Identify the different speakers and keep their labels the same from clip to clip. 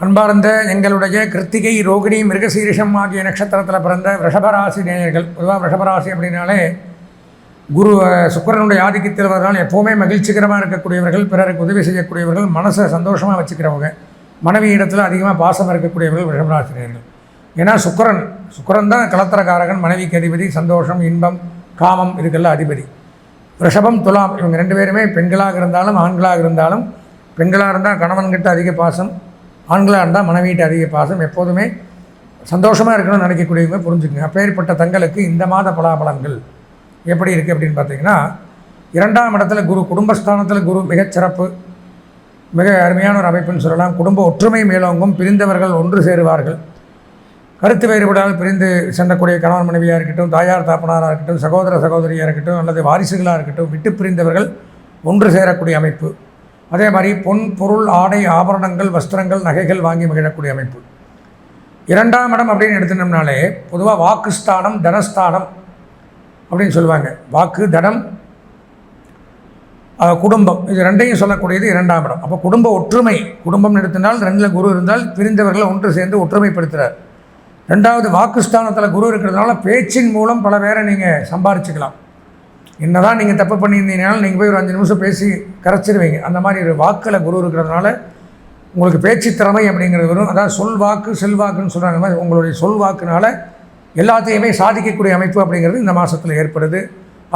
Speaker 1: அன்பார்ந்த எங்களுடைய கிருத்திகை ரோகிணி மிருகசீரிஷம் ஆகிய நட்சத்திரத்தில் பிறந்த ரிஷபராசி நேயர்கள். பொதுவாக ரிஷபராசி அப்படின்னாலே குரு சுக்கரனுடைய ஆதிக்கத்தில் வரனால எப்போவுமே மகிழ்ச்சிகரமாக இருக்கக்கூடியவர்கள் பிறருக்கு உதவி செய்யக்கூடியவர்கள் மனசை சந்தோஷமாக வச்சுக்கிறவங்க மனைவி இடத்துல அதிகமாக பாசம் இருக்கக்கூடியவர்கள் ரிஷபராசி நேயர்கள். ஏன்னா சுக்கரன் சுக்கரன் தான் கலத்திரக்காரகன் மனைவிக்கு அதிபதி சந்தோஷம் இன்பம் காமம் இதுக்கெல்லாம் அதிபதி. ரிஷபம் துலாம் இவங்க ரெண்டு பேருமே பெண்களாக இருந்தாலும் ஆண்களாக இருந்தாலும் பெண்களாக இருந்தால் கணவன்கிட்ட அதிக பாசம் ஆண்களாக இருந்தால் மனைவியிட்ட அதிக பாசம் எப்போதுமே சந்தோஷமாக இருக்கணும்னு நினைக்கக்கூடியவங்க புரிஞ்சுக்குங்க. அப்பேற்பட்ட தங்களுக்கு இந்த மாத பலாபலங்கள் எப்படி இருக்குது அப்படின்னு பார்த்தீங்கன்னா இரண்டாம் இடத்துல குரு குடும்பஸ்தானத்தில் குரு மிகச்சிறப்பு மிக அருமையான ஒரு அமைப்புன்னு சொல்லலாம். குடும்ப ஒற்றுமை மேலோங்கும் பிரிந்தவர்கள் ஒன்று சேருவார்கள். கருத்து வேறுபடாமல் பிரிந்து செல்லக்கூடிய கணவன் மனைவியாக இருக்கட்டும் தாயார் தாப்பனாராக இருக்கட்டும் சகோதர சகோதரியாக இருக்கட்டும் அல்லது வாரிசுகளாக இருக்கட்டும் விட்டு பிரிந்தவர்கள் ஒன்று சேரக்கூடிய அமைப்பு. அதே மாதிரி பொன் பொருள் ஆடை ஆபரணங்கள் வஸ்திரங்கள் நகைகள் வாங்கி மகிழக்கூடிய அமைப்பு. இரண்டாம் இடம் அப்படின்னு எடுத்துனோம்னாலே பொதுவாக வாக்குஸ்தானம் தனஸ்தானம் அப்படின்னு சொல்லுவாங்க. வாக்கு தனம் குடும்பம். இது ரெண்டையும் சொல்லக்கூடியது இரண்டாம் இடம். அப்போ குடும்ப ஒற்றுமை. குடும்பம் எடுத்தினால் ரெண்டில் குரு இருந்தால் பிரிந்தவர்களை ஒன்று சேர்ந்து ஒற்றுமைப்படுத்துகிறார் ரெண்டாவது வாக்குஸ்தானத்தில் குரு இருக்கிறதுனால பேச்சின் மூலம் பல பேரை நீங்கள் சம்பாரிச்சுக்கலாம். என்னதான் நீங்கள் தப்பு பண்ணியிருந்தீங்கனாலும் நீங்கள் போய் ஒரு அஞ்சு நிமிஷம் பேசி கரைச்சிருவீங்க. அந்த மாதிரி ஒரு வாக்கில் குரு இருக்கிறதுனால உங்களுக்கு பேச்சு திறமை அப்படிங்கிறது வரும். அதாவது சொல் வாக்கு செல்வாக்குன்னு சொல்கிறாங்க மாதிரி உங்களுடைய சொல் வாக்குனால எல்லாத்தையுமே சாதிக்கக்கூடிய அமைப்பு அப்படிங்கிறது இந்த மாதத்தில் ஏற்படுது.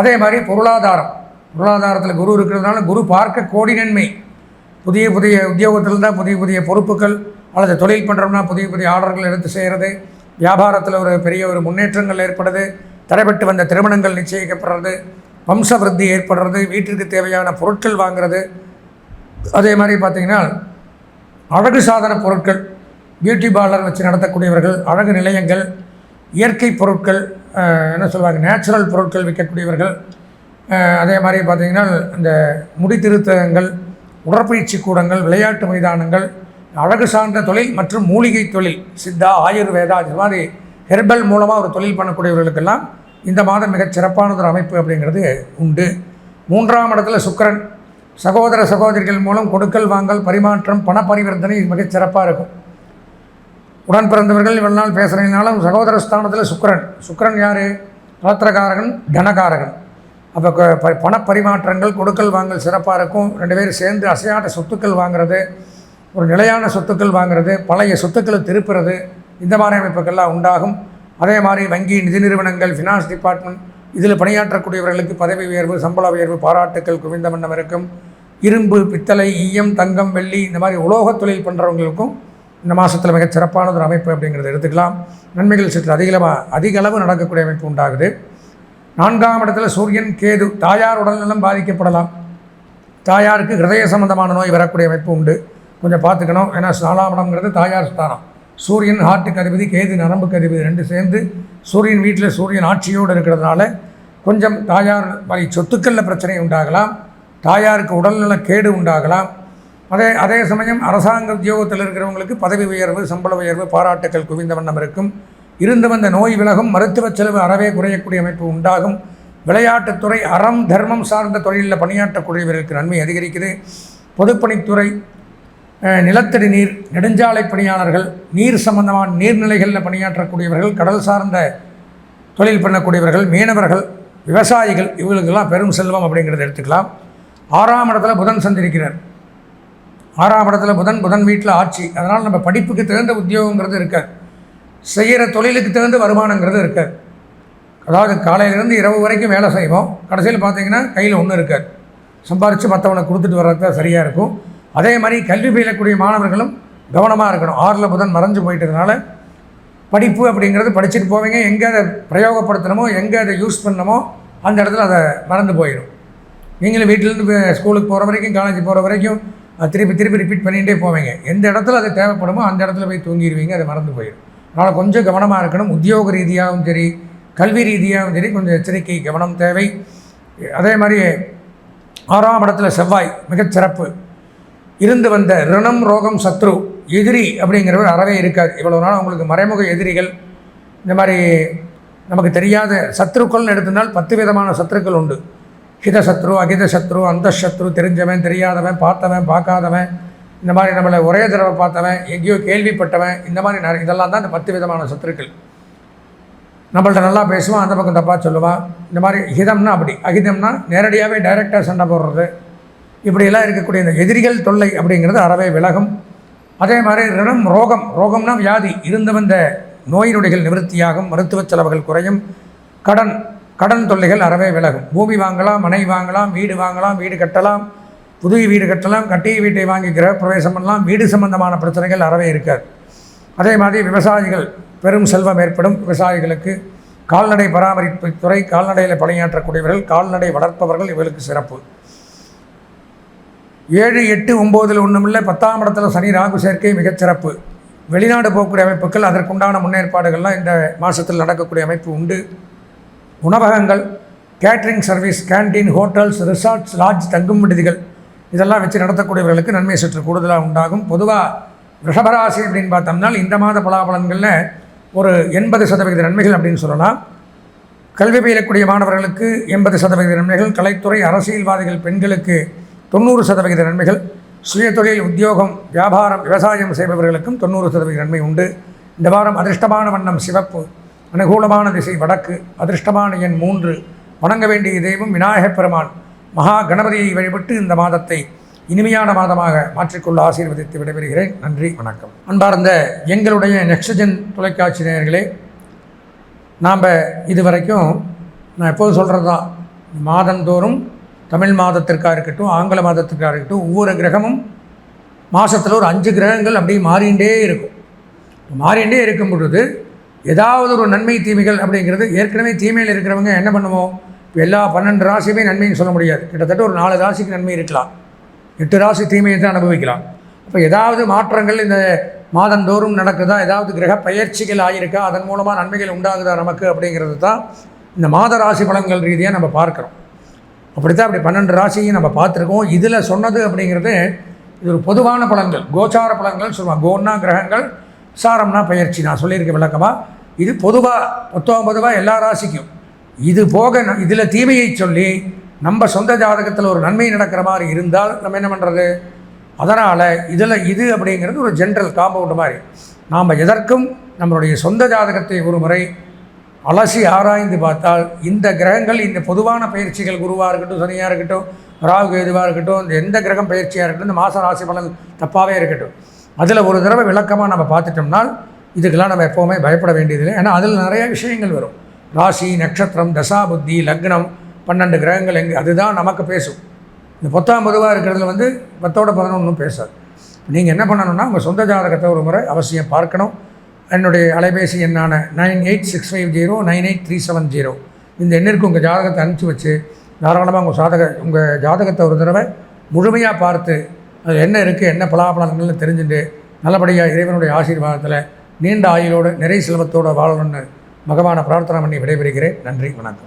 Speaker 1: அதே மாதிரி பொருளாதாரம். பொருளாதாரத்தில் குரு இருக்கிறதுனால குரு பார்க்க கோடி நன்மை. புதிய புதிய உத்தியோகத்தில் தான் புதிய புதிய பொறுப்புகள் அல்லது தொழில் பண்ணுறோம்னா புதிய புதிய ஆர்டர்கள் எடுத்து செய்கிறது வியாபாரத்தில் ஒரு பெரிய ஒரு முன்னேற்றங்கள் ஏற்படுது தடைபட்டு வந்த திருமணங்கள் நிச்சயிக்கப்படுறது வம்சவருத்தி ஏற்படுறது வீட்டிற்கு தேவையான பொருட்கள் வாங்குறது. அதே மாதிரி பார்த்திங்கன்னா அழகு சாதன பொருட்கள் பியூட்டி பார்லர் வச்சு நடத்தக்கூடியவர்கள் அழகு நிலையங்கள் இயற்கை பொருட்கள் என்ன சொல்லுவாங்க நேச்சுரல் பொருட்கள் விற்கக்கூடியவர்கள் அதே மாதிரி பார்த்திங்கன்னா இந்த முடி திருத்தங்கள் உடற்பயிற்சி கூடங்கள் விளையாட்டு மைதானங்கள் அழகு சார்ந்த தொழில் மற்றும் மூலிகை தொழில் சித்தா ஆயுர்வேதா இது மாதிரி ஹெர்பல் மூலமாக ஒரு தொழில் பண்ணக்கூடியவர்களுக்கெல்லாம் இந்த மாதம் மிகச் சிறப்பானதொரு ஒரு அமைப்பு அப்படிங்கிறது உண்டு. மூன்றாம் இடத்துல சுக்கிரன். சகோதர சகோதரிகள் மூலம் கொடுக்கல் வாங்கல் பரிமாற்றம் பண பரிவர்த்தனை மிகச் சிறப்பாக இருக்கும். உடன் பிறந்தவர்கள் இவ்வளவு நாள் பேசுகிறதுனாலும் சகோதர ஸ்தானத்தில் சுக்கரன். சுக்கிரன் யார்? பாத்திரகாரகன் தனகாரகன் அப்போ பண பரிமாற்றங்கள் கொடுக்கல் வாங்கல் சிறப்பாக இருக்கும். ரெண்டு பேரும் சேர்ந்து அசையாட்ட சொத்துக்கள் வாங்குறது ஒரு நிலையான சொத்துக்கள் வாங்குறது பழைய சொத்துக்களை திருப்புறது இந்த மாதிரி அமைப்புகள்லாம் உண்டாகும். அதே மாதிரி வங்கி நிதி நிறுவனங்கள் ஃபினான்ஸ் டிபார்ட்மெண்ட் இதில் பணியாற்றக்கூடியவர்களுக்கு பதவி உயர்வு சம்பள உயர்வு பாராட்டுக்கள் குவிந்த வண்ணம் இருக்கும். இரும்பு பித்தளை ஈயம் தங்கம் வெள்ளி இந்த மாதிரி உலோகத் தொழில் பண்ணுறவங்களுக்கும் இந்த மாதத்தில் மிகச் சிறப்பானது ஒரு அமைப்பு அப்படிங்கிறத எடுத்துக்கலாம். நன்மைகள் சற்று அதிகளமாக அதிக அளவு நடக்கக்கூடிய அமைப்பு உண்டாகுது. நான்காம் இடத்துல சூரியன் கேது தாயார் உடல்நலம் பாதிக்கப்படலாம். தாயாருக்கு ஹிருதய சம்பந்தமான நோய் வரக்கூடிய அமைப்பு உண்டு. கொஞ்சம் பார்த்துக்கணும். ஏன்னா நாலாம் இடம்ங்கிறது தாயார் ஸ்தானம். சூரியன் ஹார்ட்டுக்கு அதிபதி கேது நரம்புக்கு அதிபதி ரெண்டு சேர்ந்து சூரியன் வீட்டில் சூரியன் ஆட்சியோடு இருக்கிறதுனால கொஞ்சம் தாயார் வழி சொத்துக்களில் பிரச்சனை உண்டாகலாம் தாயாருக்கு உடல்நல கேடு உண்டாகலாம். அதே அதே சமயம் அரசாங்க உத்தியோகத்தில் இருக்கிறவங்களுக்கு பதவி உயர்வு சம்பள உயர்வு பாராட்டுக்கள் குவிந்த வண்ணம் இருக்கும். இருந்து வந்த நோய் விலகும் மருத்துவ செலவு அறவே குறையக்கூடிய அமைப்பு உண்டாகும். விளையாட்டுத்துறை அறம் தர்மம் சார்ந்த தொழிலில் பணியாற்றக்கூடியவர்களுக்கு நன்மை அதிகரிக்குது. பொதுப்பணித்துறை நிலத்தடி நீர் நெடுஞ்சாலை பணியாளர்கள் நீர் சம்பந்தமான நீர்நிலைகளில் பணியாற்றக்கூடியவர்கள் கடல் சார்ந்த தொழில் பண்ணக்கூடியவர்கள் மீனவர்கள் விவசாயிகள் இவங்களுக்கெல்லாம் பெரும் செல்வம் அப்படிங்கிறத எடுத்துக்கலாம். ஆறாம் இடத்துல புதன் சந்திருக்கிறார் ஆறாம் இடத்துல புதன் புதன் வீட்டில் ஆட்சி. அதனால் நம்ம படிப்புக்கு தகுந்த உத்தியோகங்கிறது இருக்காது செய்கிற தொழிலுக்கு தகுந்த வருமானங்கிறது இருக்காது அதாவது காலையிலேருந்து இரவு வரைக்கும் வேலை செய்வோம். கடைசியில் பார்த்தீங்கன்னா கையில் ஒன்றும் இருக்காது. சம்பாரித்து மற்றவனை கொடுத்துட்டு வர்றது தான் சரியாக இருக்கும். அதே மாதிரி கல்வி பயிலக்கூடிய மாணவர்களும் கவனமாக இருக்கணும். ஆறில் புதன் மறைஞ்சு போயிட்டதுனால படிப்பு அப்படிங்கிறது படிச்சுட்டு போவீங்க. எங்கே அதை பிரயோகப்படுத்தணுமோ எங்கே அதை யூஸ் பண்ணணுமோ அந்த இடத்துல அதை மறந்து போயிடும் நீங்களும் வீட்டிலேருந்து ஸ்கூலுக்கு போகிற வரைக்கும் காலேஜ் போகிற வரைக்கும் திருப்பி திருப்பி ரிப்பீட் பண்ணிகிட்டே போவீங்க. எந்த இடத்துல அது தேவைப்படுமோ அந்த இடத்துல போய் தூங்கிடுவீங்க அது மறந்து போயிடும் அதனால் கொஞ்சம் கவனமாக இருக்கணும். உத்தியோக ரீதியாகவும் சரி கல்வி ரீதியாகவும் சரி கொஞ்சம் எச்சரிக்கை கவனம் தேவை. அதே மாதிரி ஆறாம் இடத்துல செவ்வாய் மிகச்சிறப்பு. இருந்து வந்த ரிணம் ரோகம் சத்ரு எதிரி அப்படிங்கிறவர் அறவே இருக்காது. இவ்வளோ நாள் உங்களுக்கு மறைமுக எதிரிகள். இந்த மாதிரி நமக்கு தெரியாத சத்ருக்கள்னு எடுத்திருந்தால் பத்து விதமான சத்துருக்கள் உண்டு. ஹித சத்ரு அகித சத்ரு அந்த சத்ரு தெரிஞ்சவன் தெரியாதவன் பார்த்தவன் பார்க்காதவன் இந்த மாதிரி நம்மளை ஒரே தடவை பார்த்தவன் எங்கேயோ கேள்விப்பட்டவன் இந்த மாதிரி நிறைய இதெல்லாம் தான் இந்த பத்து விதமான சத்துருக்கள் நம்மள்ட்ட நல்லா பேசுவான் அந்த பக்கம் தப்பாக சொல்லுவான். இந்த மாதிரி ஹிதம்னா அப்படி. அகிதம்னா நேரடியாகவே டைரெக்டாக சண்டை போடுறது. இப்படியெல்லாம் இருக்கக்கூடிய இந்த எதிரிகள் தொல்லை அப்படிங்கிறது அறவே விலகும். அதே மாதிரி ரிணம் ரோகம். ரோகம்னா வியாதி. இருந்த வந்த நோய் நொடிகள் நிவர்த்தியாகும் மருத்துவ செலவுகள் குறையும். கடன். கடன் தொல்லைகள் அறவே விலகும். பூமி வாங்கலாம் மனை வாங்கலாம் வீடு வாங்கலாம் வீடு கட்டலாம் புது வீடு கட்டலாம் கட்டிய வீட்டை வாங்கி கிரகப்பிரவேசம் பண்ணலாம் வீடு சம்பந்தமான பிரச்சனைகள் அறவே இருக்காது. அதே மாதிரி விவசாயிகள் பெரும் செல்வம் ஏற்படும். விவசாயிகளுக்கு கால்நடை பராமரிப்பு துறை கால்நடையில் பணியாற்றக்கூடியவர்கள் கால்நடை வளர்ப்பவர்கள் இவர்களுக்கு சிறப்பு. ஏழு எட்டு ஒம்போதில் ஒன்றுமில்லை பத்தாம் இடத்துல சனி ராகு சேர்க்கை மிகச்சிறப்பு வெளிநாடு போகக்கூடிய அமைப்புகள் அதற்குண்டான முன்னேற்பாடுகள்லாம் இந்த மாதத்தில் நடக்கக்கூடிய அமைப்பு உண்டு. உணவகங்கள் catering service canteen hotels resorts lodge தங்கும் விடுதிகள் இதெல்லாம் வச்சு நடத்தக்கூடியவர்களுக்கு நன்மை சற்று கூடுதலாக உண்டாகும். பொதுவாக ரிஷபராசி அப்படின்னு பார்த்தோம்னா இந்த மாத பலாபலன்களில் ஒரு எண்பது சதவிகித நன்மைகள் அப்படின்னு சொல்லலாம். கல்வி பயிலக்கூடிய மாணவர்களுக்கு எண்பது சதவிகித நன்மைகள். கலைத்துறை அரசியல்வாதிகள் பெண்களுக்கு தொண்ணூறு சதவிகித நன்மைகள். சுயதொழில் உத்தியோகம் வியாபாரம் விவசாயம் செய்பவர்களுக்கும் தொண்ணூறு சதவிகித நன்மை உண்டு. இந்த வாரம் அதிர்ஷ்டமான வண்ணம் சிவப்பு அனுகூலமான திசை வடக்கு அதிர்ஷ்டமான எண் மூன்று. வணங்க வேண்டிய தெய்வம் விநாயகப் பெருமான். மகா கணபதியை வழிபட்டு இந்த மாதத்தை இனிமையான மாதமாக மாற்றிக்கொள்ள ஆசீர்வதித்து விடைபெறுகிறேன். நன்றி வணக்கம். அன்பார்ந்த எங்களுடைய நெக்ஸ்டஜன் தொலைக்காட்சி நேயர்களே நாம் இதுவரைக்கும் நான் எப்போது சொல்கிறது தான் மாதந்தோறும் தமிழ் மாதத்திற்காக இருக்கட்டும் ஆங்கில மாதத்திற்காக இருக்கட்டும் ஒவ்வொரு கிரகமும் மாதத்தில் ஒரு அஞ்சு கிரகங்கள் அப்படியே மாறிண்டே இருக்கும். மாறிண்டே இருக்கும் பொழுது ஏதாவது ஒரு நன்மை தீமைகள் அப்படிங்கிறது ஏற்கனவே தீமையில் இருக்கிறவங்க என்ன பண்ணுவோம்? இப்போ எல்லா பன்னெண்டு ராசியுமே நன்மைன்னு சொல்ல முடியாது. கிட்டத்தட்ட ஒரு நாலு ராசிக்கு நன்மை இருக்கலாம். எட்டு ராசி தீமையை தான் அனுபவிக்கலாம். அப்போ ஏதாவது மாற்றங்கள் இந்த மாதந்தோறும் நடக்குதா? ஏதாவது கிரக பயிற்சிகள் ஆகியிருக்கா அதன் மூலமாக நன்மைகள் உண்டாகுதா நமக்கு அப்படிங்கிறது தான் இந்த மாத ராசி பலன்கள் ரீதியாக நம்ம பார்க்குறோம். அப்படித்தான் அப்படி பன்னெண்டு ராசியும் நம்ம பார்த்துருக்கோம். இதில் சொன்னது அப்படிங்கிறது இது ஒரு பொதுவான பலன்கள். கோச்சார பலன்கள் சொல்லுவாங்க. கோன்னா கிரகங்கள் சாரம்னா பயிற்சி. நான் சொல்லியிருக்க விளக்கமாக இது பொதுவாக மொத்தம் பொதுவாக எல்லா ராசிக்கும். இது போக இதில் தீமையை சொல்லி நம்ம சொந்த ஜாதகத்தில் ஒரு நன்மை நடக்கிற மாதிரி இருந்தால் நம்ம என்ன பண்ணுறது அதனால் இதில் இது அப்படிங்கிறது ஒரு ஜென்ரல் காம்பவுண்டு மாதிரி. நாம் எதற்கும் நம்மளுடைய சொந்த ஜாதகத்தை ஒரு முறை அலசி ஆராய்ந்து பார்த்தால் இந்த கிரகங்கள் இந்த பொதுவான பயிற்சிகள் குருவாக இருக்கட்டும் சனியாக இருக்கட்டும் ராகு எதுவாக இருக்கட்டும் இந்த எந்த கிரகம் பயிற்சியாக இருக்கட்டும் இந்த மாத ராசி பலன் தப்பாகவே இருக்கட்டும். அதில் ஒரு தடவை விளக்கமாக நம்ம பார்த்துட்டோம்னால் இதுக்கெல்லாம் நம்ம எப்போவுமே பயப்பட வேண்டியதில்லை. ஏன்னா அதில் நிறைய விஷயங்கள் வரும். ராசி நட்சத்திரம் தசா புத்தி லக்னம் பன்னெண்டு கிரகங்கள் எங்கே அதுதான் நமக்கு பேசும். இந்த பத்தாம் பொதுவாக இருக்கிறதுல வந்து பத்தோட பதினொன்றும் பேசாது. நீங்கள் என்ன பண்ணணும்னா உங்கள் சொந்த ஜாதகத்தை ஒரு முறை அவசியம் பார்க்கணும். என்னுடைய அலைபேசி எண்ணான nine eight six five zero nine eight three seven zero. இந்த எண்ணிற்கு உங்கள் ஜாதகத்தை அனுப்பிச்சி வச்சு தாராளமாக உங்கள் சாதக உங்கள் ஜாதகத்தை ஒரு தடவை முழுமையாக பார்த்து அது என்ன இருக்குது என்ன பலாபலங்கள்னு தெரிஞ்சுட்டு நல்லபடியாக இறைவனுடைய ஆசீர்வாதத்தில் நீண்ட ஆயுளோடு நிறை செல்வத்தோடு வாழணும்னு பகவானை பிரார்த்தனை பண்ணி விடைபெறுகிறேன். நன்றி வணக்கம்.